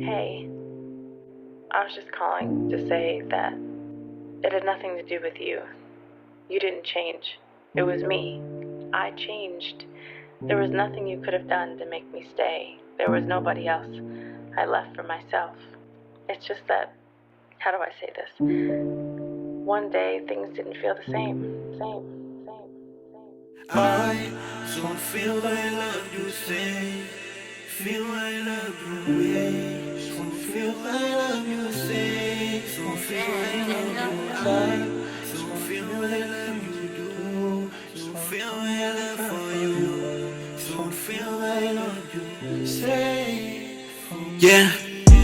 Hey, I was just calling to say that it had nothing to do with you. You didn't change. It was me. I changed. There was nothing you could have done to make me stay. There was nobody else. I left for myself. It's just that, how do I say this? One day things didn't feel the same. Same, same, same. I don't feel I love you, say. Feel I love you, way. Don't feel I love you, say. Don't feel I love you, I. Don't feel I love you, do. Don't feel I love for you. Don't feel I love you, say. Yeah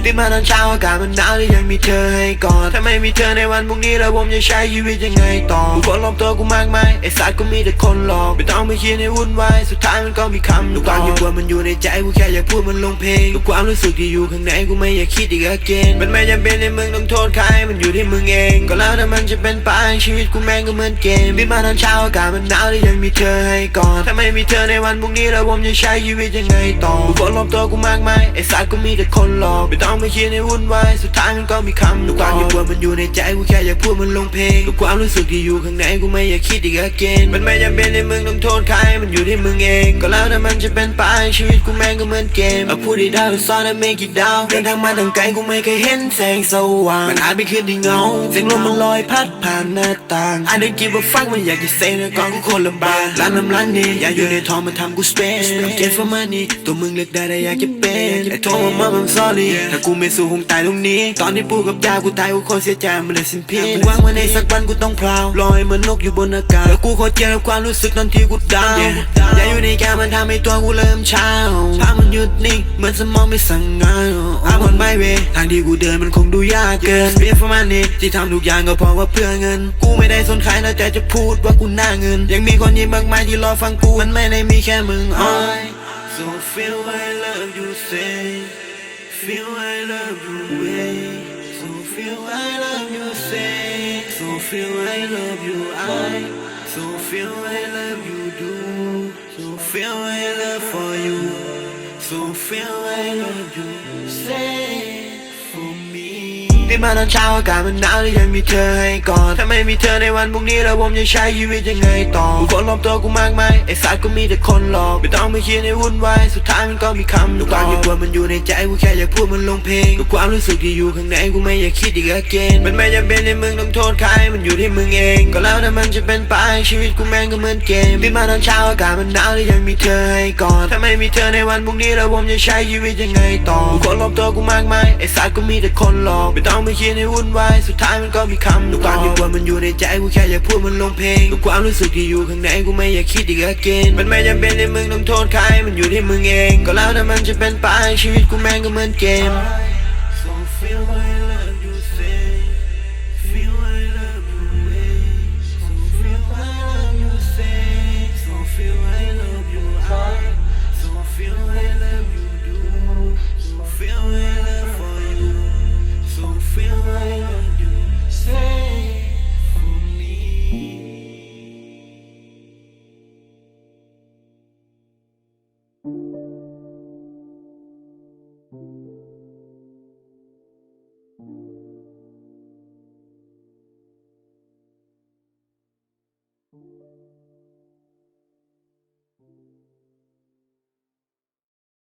ตื่นมาตอนเช้าอากาศมันหนาวแต่ยังมีเธอให้กอดถ้าไม่มีเธอในวันพรุ่งนี้แล้วผมจะใช้ชีวิตยังไงต่อผู้คนรอบตัวกูมากมายไอ้สัตว์ก็มีแต่คนหลอกไม่ต้องไปคิดให้วุ่นวายสุดท้ายมันก็มีคำทุกความยิ่งกว่ามันอยู่ในใจกูแค่อยากพูดมันลงเพลงทุกความรู้สึกที่อยู่ข้างในกูไม่อยากคิดอีกอเกนมันไม่จำเป็นในมึงต้องโทษใครมันอยู่ที่มึงเอง ก็แล้วแต่มันจะเป็นไปชีวิตกูแม่งก็เหมือนเกมตื่นมาตอนเช้าอากาศมันหนาวแต่ยังมีเธอให้กอดถ้าไม่มีเธอในวันพรุ่งนี้แล้วผมจะใช้ชีวิตยังไงต่อผู้คนรอบตัวกูมากมายไอ้สัตว์ก็มีแต่คนหลอกไม่ต้องไปคิดให้วุ่นวายสุดท้ายมันก็มีคำทุกความยิ่งกว่ามันอยู่ในใจกูแค่อยากพูดมันลงเพลงทุกความรู้สึกที่อยู่ข้างในกูไม่อยากคิดอีกอเกนมันไม่จำเป็นในมึงต้องโทษใคร มันอยู่ที่มึงเอง ก็แล้วแต่มันจะเป็นไปชีวิตกูแม่งก็เหมือนเกมเอาพูดได้ได้เป็นซอนและ make it down เดินทางมาตั้งไกลกูไม่เคยเห็นแสงสว่างมันอาจเป็นคืนที่เหงาเสียงลมมันลอยพัดผ่านหน้าต่าง I don't give a fuck มันอยากจะเซนะก่อนกูคนลำบากร้านน้ำร้านนี้อยากอยู่ในทองมันทำกู spend get for money ตัวมึงเลือกได้แต่อยากจะเป็นไอ้โทรมามา I'm sorry ถ้ากูไม่สู้คงตายตรงนี้ ตอนที่ปูกับยากูตายกูคงเสียใจมันเลยสิ้นเพียงหวังว่าในสักวันกูต้องพลาวลอยเหมือนนกอยู่บนอากาศแล้วกูโคตรเจ็บกับความรู้สึกตอนที่กูดาวอย่าอยู่ในแกมมันทำให้ตัวกูเริ่มเช้าภาพมันหยุดนิ่งเหมือนสมองไม่สั่งงาน I'm on my way ทางที่กูเดินมันคงดูยากเกินเพียงประมาณนี้ที่ทำทุกอย่างก็เพราะว่าเพื่อเงิน กูไม่ได้สนใครแล้วแต่จะพูดว่ากูหน้าเงิน ยังมีคนยิ้มมากมายที่รอฟังกูมันไม่ได้มีแค่มึง I so feel I love you say feel I love you way so feel I love you say so feel I love you I so feel I love you do so feel I love for you so feel I love you. Say นมาตอนเช้าอากาศมันหนาวแต่ยังมีเธอให้กอดถ้าไม่มีเธอในวันพรุ่งนี้แล้วผมจะใช้ชีวิตยังไงต่อผู้คนรอบตัวกูมากมายไอ้สัตว์ก็มีแต่คนหลอกไม่ต้องไปคิดให้วุ่นวายสุดท้ายมันก็มีคำทุกความยิ่งกว่ามันอยู่ในใจกูแค่อยากพูดมันลงเพลงทุกความรู้สึกที่อยู่ข้างในกูไม่อยากคิดอีกอเกนมันไม่จำเป็นในมึงต้องโทษใครมันอยู่ที่มึงเอง ก็แล้วแต่มันจะเป็นไปชีวิตกูแม่งก็เหมือนเกมตื่มาตอนเช้าอากาศมันหนาวแต่ยังมีเธอให้กอดถ้าไม่มีเธอในวันพรุ่งนี้แล้วผมจะใช้ชีวิตยังไงต่อผู้คนรอบตัวกูมากมายไอ้สัตว์ก็มีแต่คนหลอกไม่ต้องาไม่คิดให้วุ่นวาย สุดท้ายมันก็มีคำทุกความที่กวนมันอยู่ในใจกูแค่อยากพูดมันลงเพลงทุกความรู้สึกที่อยู่ข้างในกูไม่อยากคิดอีกเกนมันไม่จำเป็นให้มึงต้องโทษใคร มันอยู่ที่มึงเอง ก็แล้วแต่มันจะเป็นไปชีวิตกูแม่งก็เหมือนเกม So feel